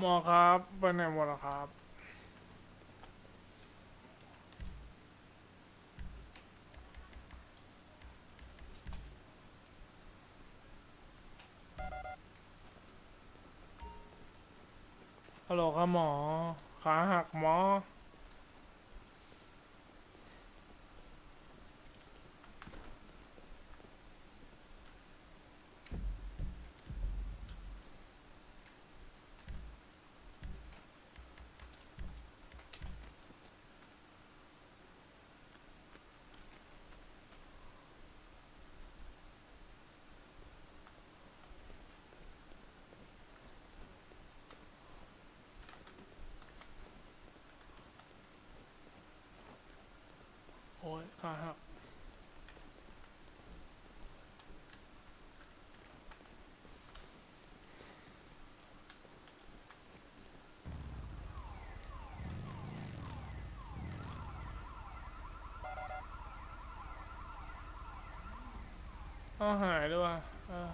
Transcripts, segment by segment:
หมอครับไปไหนหมดแล้วครับ ฮัลโหลครับหมอ ขาหักหมอ โอ้ยขาหัก อ้าวหายด้วยว่ะเออ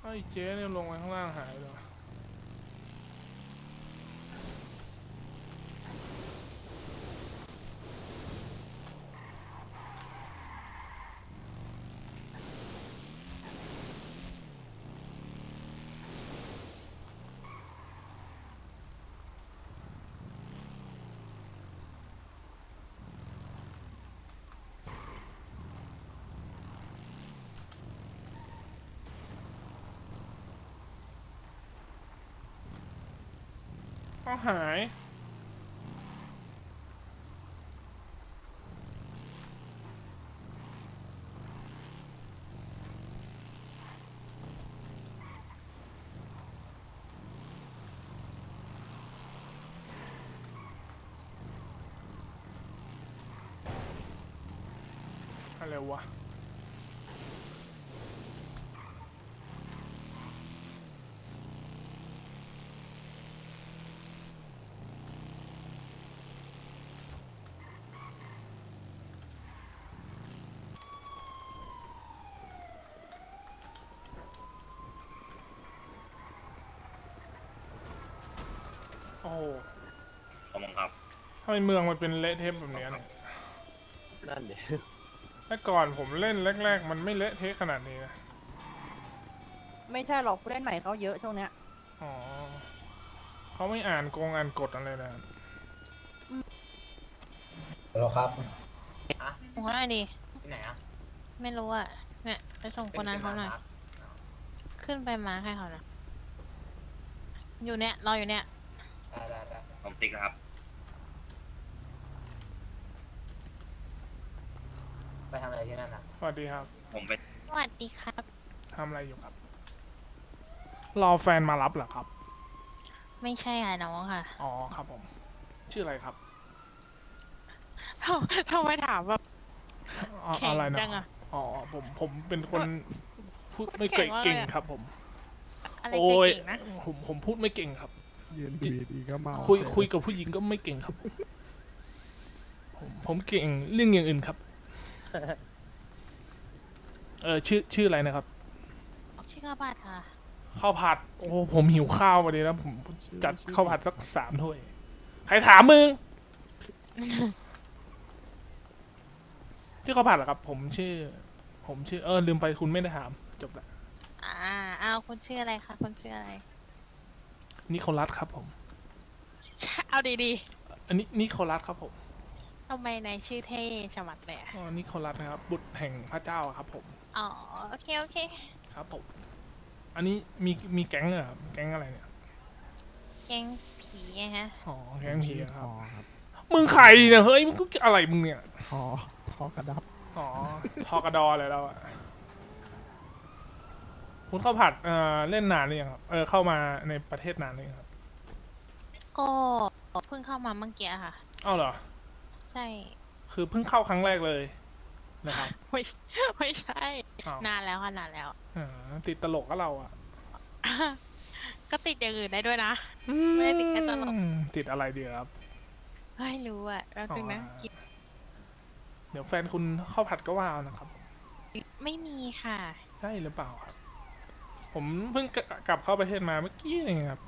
ไอ้เจ๊เนี่ยลงไปข้างล่างหายเลยว่ะ ก็หาย อะไรวะ อ้โหขอบคุณครับ ทำไมเมืองมันเป็นเละเทะแบบเนี้ยเนี่ยนั่นเดี๋ยแต่ก่อนผมเล่นแรก ๆ มันไม่เละเทะขนาดนี้นะไม่ใช่หรอกผู้เล่นใหม่เขาเยอะช่วงเนี้ย อ๋อเขาไม่อ่านกงอ่านกฎอะไรนะฮัลโหลครับ ส่งเขาหน่อยดิ ที่ไหนอะไม่รู้อะเนี่ยไปส่งคนนั้นเขาหน่อย ขึ้นไปมาให้เขาหนะอยู่เนี่ยรออยู่เนี่ย ได้ได้ได้ผมติ๊กนะครับ ไปทำอะไรที่นั่นอะสวัสดีครับผมไปสวัสดีครับ ทำอะไรอยู่ครับ รอแฟนมารับเหรอครับ ไม่ใช่ค่ะน้องค่ะอ๋อครับผม ชื่ออะไรครับทำไมถามแบบอ๋อแข็งอะไรนะจังอะ อ๋อผมผมเป็นคนพูดพูดไม่เก่งแข็งมากเลยเก่งอะครับ ผม อะไรโอ้ย เก่งๆนะผมผมพูดไม่เก่งครับ ยืนดีดีๆก็เมาคุยเฉคุยกับผู้หญิงก็ไม่เก่งครับ ผมผมเก่งเรื่องอย่างอื่นครับ เออชื่อชื่ออะไรนะครับ ชื่อกระบาดค่ะ ข้าวผัด โอ้ผมหิวข้าวมาดีนะผมจัดข้าวผัดสักสามถ้วย ใครถามมึงชื่อข้าวผัดเหรอครับ ผมชื่อ ผมชื่อเออลืมไปคุณไม่ได้ถาม จบละอ่าเอาคุณชื่ออะไรคะคุณชื่ออะไร นิโคลัสครับผม เอาดีอันนี้นิโคลัสครับผมๆทำไมในชื่อเท่ชะมัดเลยอะอ๋อนิโคลัสนะครับ บุตรแห่งพระเจ้าครับผม อ๋อ โอเค โอเค ครับผม อันนี้มีมีแก๊งเหรอครับแก๊งอะไรเนี่ย แกงผีไงฮะ อ๋อ แก๊งผีอะครับ ทอครับมึงใครเนี่ย เฮ้ย มึงอะไรมึงเนี่ย ทอทอกระดับ อ๋อ ทอกระดอเลยแล้วอะ คุณข้าวผัดเอ่อเล่นนานหรือยังครับเออเข้ามาในประเทศนานหรือยังครับก็เพิ่งเข้ามาเมื่อกี้ค่ะ อ้าวเหรอ ใช่คือเพิ่งเข้าครั้งแรกเลยนะครับไม่ไม่ใช่ อ้าวนานแล้วค่ะนานแล้ว อ่าติดตลกก็เราอะก็ติดอย่างอื่นได้ด้วยนะ ไม่ได้ติดแค่ตลก อืมติดอะไรดีครับ ไม่รู้อะแป๊บนึงนะอ๋อ กินเดี๋ยวแฟนคุณข้าวผัดก็ว่าเอานะครับ ไม่มีค่ะ ใช่หรือเปล่าครับ ผผมเพิ่งกลับเข้าประเทศมาเมื่อกี้เองครับ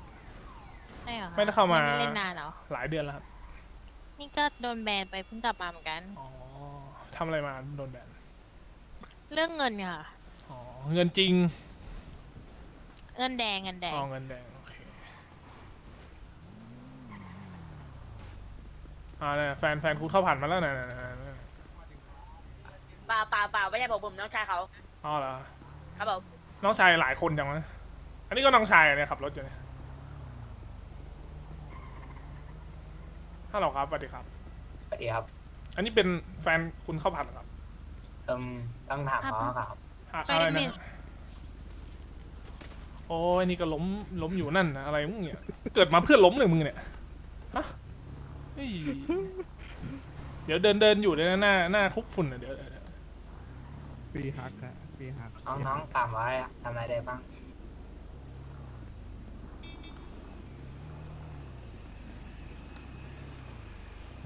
ใช่เหรอคะไม่ได้เข้ามาไม่ได้เล่นนานเหรอ หลายเดือนแล้วครับ นี่ก็โดนแบนไปเพิ่งกลับมาเหมือนกัน อ๋อทำอะไรมาโดนแบน เรื่องเงินค่ะ อ๋อ เงินจริง เงินแดงเงินแดง อ๋อ เงินแดง โอเค อ่าเนี่ยแฟนแฟนคุณเข้าผ่านมาแล้วนะนะนะนะเปล่าเปล่าเปล่าไม่ใช่ผมผมน้องชายเขาอ๋อเหรอ ครับผม น้องชายหลายคนจังวะอันนี้ก็น้องชายอะเนี่ยขับรถอยู่เนี่ยฮัลโหลครับสวัสดีครับ สวัสดีครับอันนี้เป็นแฟนคุณเข้าผัดเหรอครับเอิมต้องถามน้องครับ อะไม่อะไรได้นะมีโอ้ยนี่ก็ล้มล้มอยู่นั่นนะอะไรมึงเนี่ยเกิดมาเพื่อล้มเลยมึงเนี่ยฮะเฮ้ยเดี๋ยวเดินเดินอยู่เลยนะหน้าหน้าคุกฝุ่นอะเดี๋ยวเดี๋ยวเดี๋ยวฟรีฮักอะ ฟรีฮักน้องน้องสามร้อยทำอะไรได้บ้าง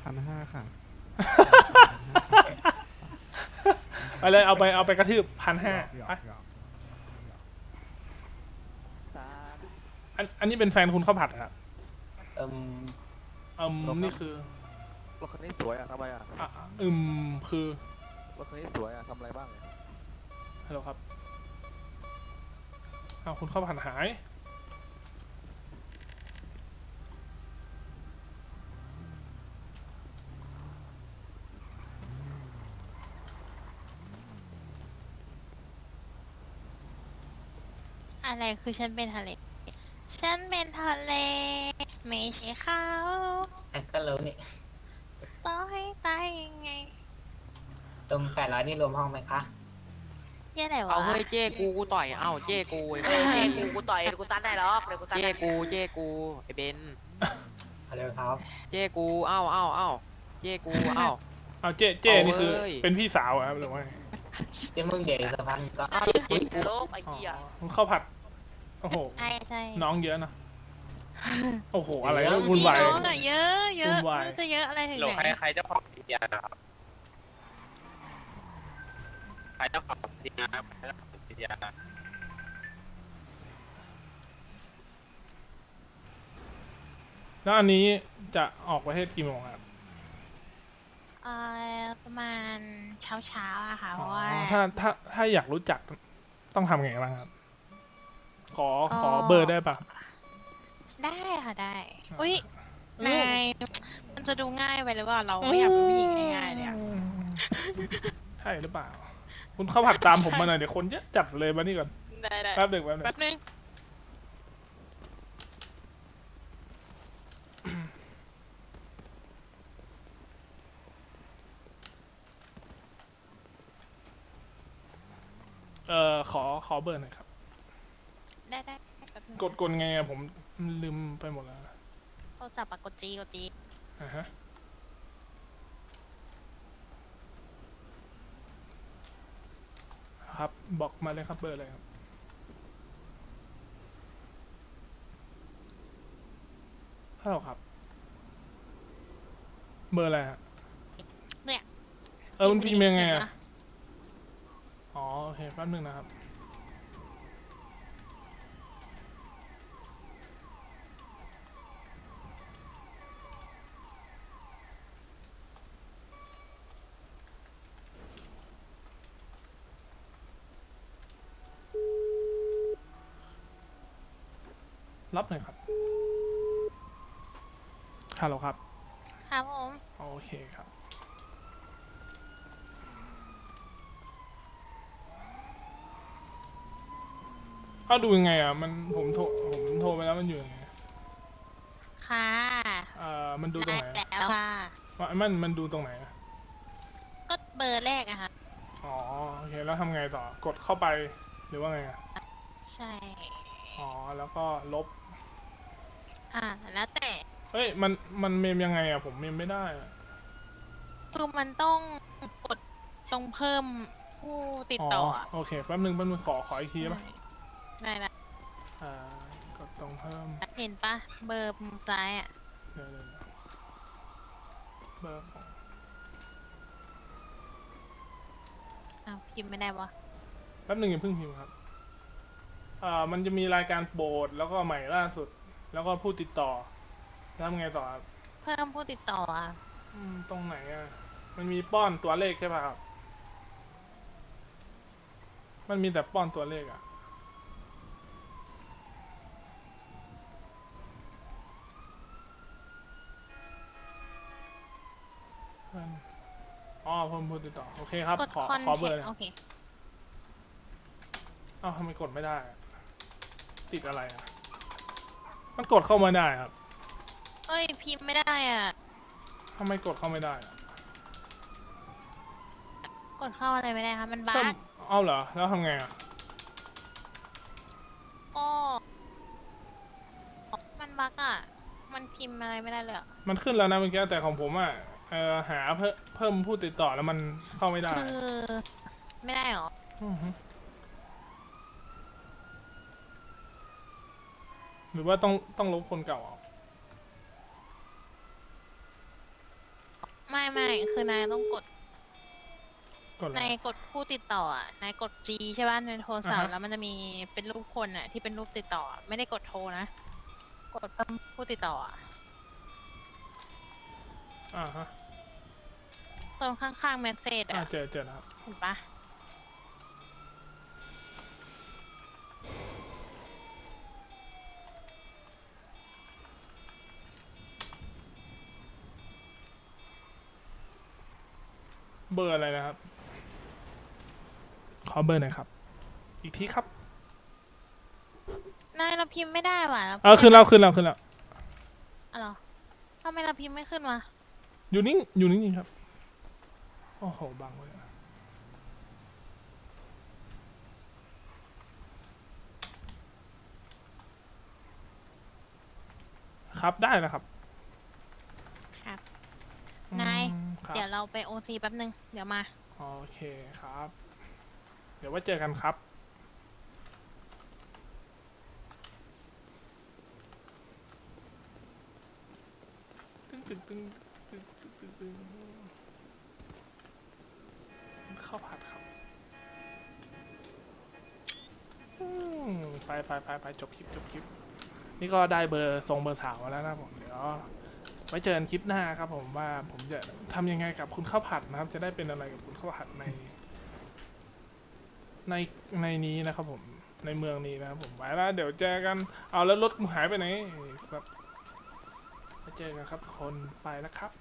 พันห้าค่ะ ไปเลยเอาไปเอาไปกระทืบพันห้าหยอกไปหยอกอันอันนี้เป็นแฟนคุณข้าวผัดเหรอครับเอิมอืมนี่คือรถคันนี้สวยอะทำไมอะอะอืมคือรถคันนี้สวยอะทำอะไรบ้าง ฮัลโหลครับอ้าวคุณข้าวผัดหาย อะไรคือฉันเป็นทะเล ฉันเป็นทะเล ไม่ใช่เขาไอ้ก็รู้นี่ต่อให้ตายยังไงรวมแปดร้อยนี่รวมห้องไหมคะ เยี่ยไหนวะเอาเฮ้ยเจ้กูกูต่อยเอ้าเจ้กูไอ้เฮ้ยเจ๊กูกูต่อยเดี๋ยวกูตัดได้หรอกเดี๋ยวกูตัดเจ้ได้กูเจ้กูไอ้เบนฮัลโหลครับเจ้กูเอ้าเอ้าเอ้าเจ้กูเอ้า เอาเจ๊เจ๊เอานี่คือ เว้ย เป็นพี่สาวเหรอครับหรือว่าไงเจะมึงเดี๋ยวอีกสักพักก็ เอ้าเจ้กูโลกไอ้อ๋อเหี้ยคุณข้าวผัด โอ้โห ใช่ใช่น้องเยอะนะ โอ้โห อะไรก็วุ่นวาย พี่น้องอะเยอะเยอะวุ่นวาย ไม่รู้จะเยอะอะไรถึงหลไหใครนใครเจ้าของทีมงานนะครับ ใครเจ้าของทีมงานครับใครเจ้าของทีมงานแล้วอันนี้จะออกประเทศกี่โมงครับเอ่อประมาณเช้าเช้าๆอะค่ะเพราะว่าอ๋อถ้าถ้าถ้าอยากรู้จักต้องทำไงบ้างครับ ขอก็ขอเบอร์ได้ปะ ได้ค่ะได้อุ้ยเอ้นายยมันจะดูง่ายไปหรือเปล่าเราไม่อยากเป็นผู้หญิงง่ายๆเลยอะ ใช่หรือเปล่า คุณเข้าผัดตามผมมาหน่อยเดี๋ยวคนเยอะจัดเลยมานี่ก่อนได้ได้แป๊บหนึ่งแป๊บหนึ่งแป๊บนึงเออขอขอเบอร์หน่อยครับ ได้ได้แป๊บนึงกดกดไงอะผมลืมไปหมดแล้วโทรศัพท์อะกดจีกดจีอ่าฮะ ครับ บอกมาเลยครับเบอร์อะไรครับ ฮัลโหลครับ เบอร์อะไรฮะเนี่ย เออมันพิมพ์ยังไงเห็นอะปะอ๋อ โอเคแป๊บนึงนะครับ รับหน่อยครับฮัลโหลครับ ครับผม โอเคครับ เอาดูยังไงอะ มันผมโทรผมโทรไปแล้วมันอยู่ยังไงค่ะเอ่อมันดูตรได้งไหนอะแล้วค่ะว่ามันมันดูตรงไหนอะก็เบอร์แรกอะค่ะ อ๋อโอเคแล้วทำไงต่อกดเข้าไปหรือว่าไงอะใช่ อ๋อแล้วก็ลบ อ่า แล้วแต่เฮ้ยมันมันเมมยังไงอะผมเมมไม่ได้อะคือมันต้องกดตรงเพิ่มผู้ติดต่ออะโอเคแป๊บนึงแป๊บนึงขอขออีกทีได้ปะได้ละอ่ากดตรงเพิ่มเห็นปะเบอร์มุมซ้ายอะเดี๋ยวเดี๋ยวเดี๋ยวเบอร์ของอ้าวพิมพ์ไม่ได้วะแป๊บนึงอย่าเพิ่งพิมพ์ครับอ่ามันจะมีรายการโปรดแล้วก็ใหม่ล่าสุด แล้วก็ผู้ติดต่อแล้วทำไงต่อครับเพิ่มผู้ติดต่ออะอืมตรงไหนอะ มันมีป้อนตัวเลขใช่ป่ะครับ มันมีแต่ป้อนตัวเลขอะเพิ่มอ๋อเพิ่มผู้ติดต่อ โอเคครับ กดขอคอนขอเทเบอร์นเลยต์โอเคอ้าวทำไมกดไม่ได้อะติดอะไรอะ มันกดเข้ามาได้ครับเอ้ยพิมพ์ไม่ได้อะ ทำไมกดเข้าไม่ได้อะกดเข้าอะไรไม่ได้ครับมันบั๊เพิ่มกเอาเหรอ แล้วทำไงอะ โอ้มันบั๊กอะ มันพิมพ์อะไรไม่ได้เลยอะมันขึ้นแล้วนะเมื่อกี้แต่ของผมอะเออหาเพิ่มเพิ่มผู้ติดต่อแล้วมันเข้าไม่ได้คือ ไม่ได้เหรออฮึ หรือว่าต้องต้องลบคนเก่าออกไม่ไม่คือนายต้องกดกดอะไร นายกดผู้ติดต่ออะนายกด G ใช่ป่ะในโทรศัพอ่าท์ฮะ แล้วมันจะมีเป็นรูปคนอะ ที่เป็นรูปติดต่ออะไม่ได้กดโทรนะ กดเพิ่มผู้ติดต่ออะอ่าฮะตรงข้างๆเมสเซจอ่าอะเจอเจอแล้วครับเห็นปะ เบอร์อะไรนะครับ ขอเบอร์หน่อยครับ อีกทีครับ นายเราพิมพ์ไม่ได้ว่ะเออขึ้นแล้วขึ้นแล้วขึ้นแล้วอ๋อเหรอทำไมเราพิมพ์ไม่ขึ้นวะอยู่นิ่งอยู่นิ่งๆครับ โอ้โหบังเลยอะครับได้แล้วครับครับ อืม นาย ครับ เราไปโอซีแป๊บนึง เดี๋ยวมา โอเคครับ เดี๋ยวไว่าเจอกันครับ ตึ้งตึ้งตึ้งตึ้งตึ้งตึ้งตึ้งข้าวผัดครับอืมไปไปไปไปจบคลิปจบคลิป นี่ก็ได้เบอร์ทรงเบอร์สาวมาแล้วนะผม เดี๋ยว ไว้เจอกันคลิปหน้าครับผมว่าผมจะทำยังไงกับคุณข้าวผัดนะครับ จะได้เป็นอะไรกับคุณข้าวผัดใน ในในนี้นะครับผมในเมืองนี้นะครับผมไว้แล้วเดี๋ยวเจอกันเอาแล้วรถหายไปไหนครับไว้เจอกันครับทุกคนไปแล้วครับ